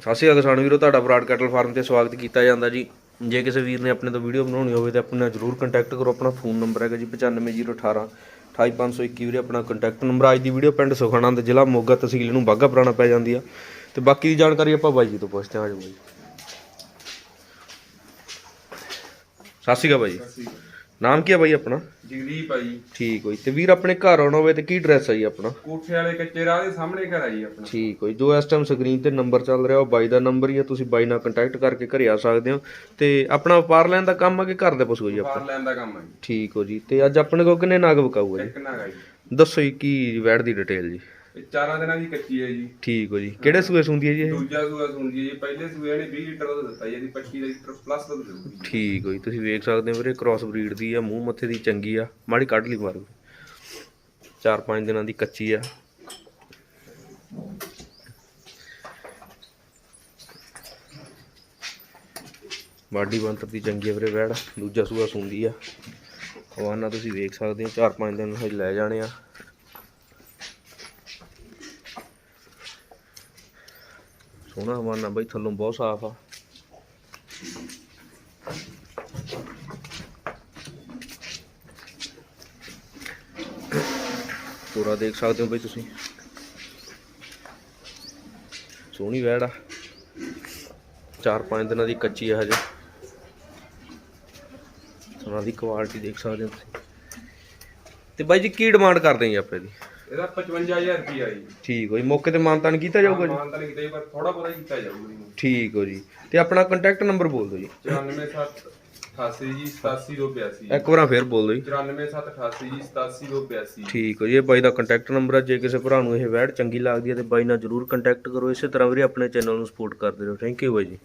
ਸਤਿ ਸ਼੍ਰੀ ਅਕਾਲ ਕਿਸਾਨ ਵੀਰੋ, ਤੁਹਾਡਾ ਬਰਾਡ ਕੈਟਲ ਫਾਰਮ ਤੇ ਸਵਾਗਤ ਕੀਤਾ ਜਾਂਦਾ ਜੀ। ਜੇ ਕਿਸੇ ਵੀਰ ਨੇ ਆਪਣੇ ਤੋਂ ਵੀਡੀਓ ਬਣਾਉਣੀ ਹੋਵੇ ਤਾਂ ਆਪਣੇ ਨਾਲ ਜਰੂਰ ਕੰਟੈਕਟ ਕਰੋ, ਆਪਣਾ ਫੋਨ ਨੰਬਰ ਹੈਗਾ ਜੀ 95018 28521 ਵੀਰੇ, ਆਪਣਾ ਕੰਟੈਕਟ ਨੰਬਰ ਅੱਜ ਦੀ ਵੀਡੀਓ ਪਿੰਡ ਸੁਖਣਾ ਦੇ ਜ਼ਿਲ੍ਹਾ ਮੋਗਾ ਤਹਿਸੀਲ ਨੂੰ ਬਾਗਾ ਪੁਰਾਣਾ ਪੈ ਜਾਂਦੀ ਆ। ਤੇ ਬਾਕੀ ਦੀ ਜਾਣਕਾਰੀ ਆਪਾਂ ਬਾਈ ਜੀ ਤੋਂ ਪੁੱਛਦੇ ਹਾਂ ਆਜੋ ਬਾਈ। ਸਤਿ ਸ਼੍ਰੀ ਅਕਾਲ ਬਾਈ ਜੀ। ਨਾਮ ਕੀ ਹੈ ਬਾਈ ਆਪਣਾ? ਜਗਦੀਪ ਭਾਈ। ਠੀਕ ਹੋਈ। ਤੇ ਵੀਰ ਆਪਣੇ ਘਰ ਆਉਣਾ ਹੋਵੇ ਤੇ ਕੀ ਐਡਰੈਸ ਹੈ ਜੀ ਆਪਣਾ? ਕੋਠੇ ਵਾਲੇ ਕੱਚੇ ਰਾਹ ਦੇ ਸਾਹਮਣੇ ਘਰ ਆ ਜੀ ਆਪਣਾ। ਠੀਕ ਹੋਈ। ਜੋ ਇਸ ਟਾਈਮ ਸਕਰੀਨ ਤੇ ਨੰਬਰ ਚੱਲ ਰਿਹਾ ਉਹ ਬਾਈ ਦਾ ਨੰਬਰ ਹੀ ਆ। ਤੁਸੀਂ ਬਾਈ ਨਾਲ ਕੰਟੈਕਟ ਕਰਕੇ ਘਰੇ ਆ ਸਕਦੇ ਹੋ। ਤੇ ਆਪਣਾ ਵਪਾਰ ਲੈਣ ਦਾ ਕੰਮ ਆ ਕਿ ਘਰ ਦੇ ਪਸ਼ੂ ਜੀ ਆਪਣਾ? ਬਾਹਰ ਲੈਣ ਦਾ ਕੰਮ ਆ ਜੀ। ਠੀਕ ਹੋ ਜੀ। ਤੇ ਅੱਜ ਆਪਣੇ ਕੋਲ ਕਿੰਨੇ ਨਾਗ ਵਿਕਾਊਗਾ ਜੀ? ਇੱਕ ਨਾਗਾ ਜੀ। ਦੱਸੋ ਜੀ ਕੀ ਵੈੜ ਦੀ ਡਿਟੇਲ ਜੀ? ਇਹ ਚਾਰਾਂ ਦਿਨਾਂ ਦੀ ਕੱਚੀ ਹੈ ਜੀ। ਠੀਕ ਹੋ ਜੀ। ਕਿਹੜੇ ਸੂਏ ਸੁੰਦੀ ਹੈ ਜੀ ਇਹ? ਦੂਜਾ ਸੂਆ ਸੁਣਦੀ ਜੀ। ਪਹਿਲੇ ਸੂਏ ਨੇ 20 ਲੀਟਰ ਦੁੱਧ ਦਿੱਤਾ ਜੀ। ਇਹਦੀ 25 ਲੀਟਰ ਪਲੱਸ ਦੁੱਧ ਦੇਊਗੀ ਠੀਕ ਹੋ ਜੀ। ਤੁਸੀਂ ਵੇਖ ਸਕਦੇ ਹੋ ਵੀਰੇ ਕ੍ਰਾਸ ਬਰੀਡ ਦੀ ਆ ਮੂੰਹ ਮੱਥੇ ਦੀ ਚੰਗੀ ਆ। ਮਾੜੀ ਕੱਢ ਲਈ ਮਾਰੂ ਚਾਰ ਪੰਜ ਦਿਨਾਂ ਦੀ ਕੱਚੀ ਆ। ਬਾਡੀ ਬੰਤਰ ਦੀ ਚੰਗੀ ਆ ਵੀਰੇ ਵੈੜ। ਦੂਜਾ ਸੂਆ ਸੁੰਦੀ ਆ। ਹਵਾਨਾ ਤੁਸੀਂ ਵੇਖ ਸਕਦੇ ਹੋ। ਚਾਰ ਪੰਜ ਦਿਨ ਹਜੇ ਲੈ ਜਾਣੇ ਆ। ਸੋਹਣਾ ਹਵਾਨਾ ਬਾਈ, ਥੱਲੋਂ ਬਹੁਤ ਸਾਫ਼ ਆ। ਪੂਰਾ ਦੇਖ ਸਕਦੇ ਹੋ ਬਈ ਤੁਸੀਂ। ਸੋਹਣੀ ਵੈੜ ਆ। ਚਾਰ ਪੰਜ ਦਿਨਾਂ ਦੀ ਕੱਚੀ ਆ ਹਜੇ। ਉਹਨਾਂ ਦੀ ਕੁਆਲਿਟੀ ਦੇਖ ਸਕਦੇ ਹੋ ਤੁਸੀਂ। ਤੇ ਬਾਈ ਜੀ, ਕੀ ਡਿਮਾਂਡ ਕਰਦੇ ਜੀ ਆਪਾਂ ਦੀ? ਇਹਦਾ 55000 ਰੁਪਿਆ ਜੀ। ਠੀਕ ਹੋ ਜੀ ਮੌਕੇ ਤੇ ਮਾਨਤਾਨ ਕੀਤਾ ਜਾਊਗਾ ਜੀ? ਮਾਨ ਤਾਂ ਨਹੀਂ ਕਿਤੇ ਪਰ ਥੋੜਾ ਬਹੁਤਾ ਕੀਤਾ ਜਾਊਗਾ ਜੀ। ਠੀਕ ਹੋ ਜੀ। ਤੇ ਆਪਣਾ ਕੰਟੈਕਟ ਨੰਬਰ ਬੋਲ ਦਿਓ ਜੀ। 94788 ਜੀ 87282 ਇੱਕ ਵਾਰ ਫੇਰ ਬੋਲ ਦਿਓ ਜੀ। 94788 ਜੀ 87282 ਠੀਕ ਹੋ ਜੀ ਇਹ ਬਾਈ ਦਾ ਕੰਟੈਕਟ ਨੰਬਰ ਆ। ਜੇ ਕਿਸੇ ਭਰਾ ਨੂੰ ਇਹ ਵੈਡ ਚੰਗੀ ਲੱਗਦੀ ਹੈ ਤੇ ਬਾਈ ਨਾਲ ਜਰੂਰ ਕੰਟੈਕਟ ਕਰੋ। ਇਸੇ ਤਰ੍ਹਾਂ ਵੀਰੇ ਆਪਣੇ ਚੈਨਲ ਨੂੰ ਸਪੋਰਟ ਕਰਦੇ ਰਹੋ। ਥੈਂਕ ਯੂ ਬਾਈ ਜੀ।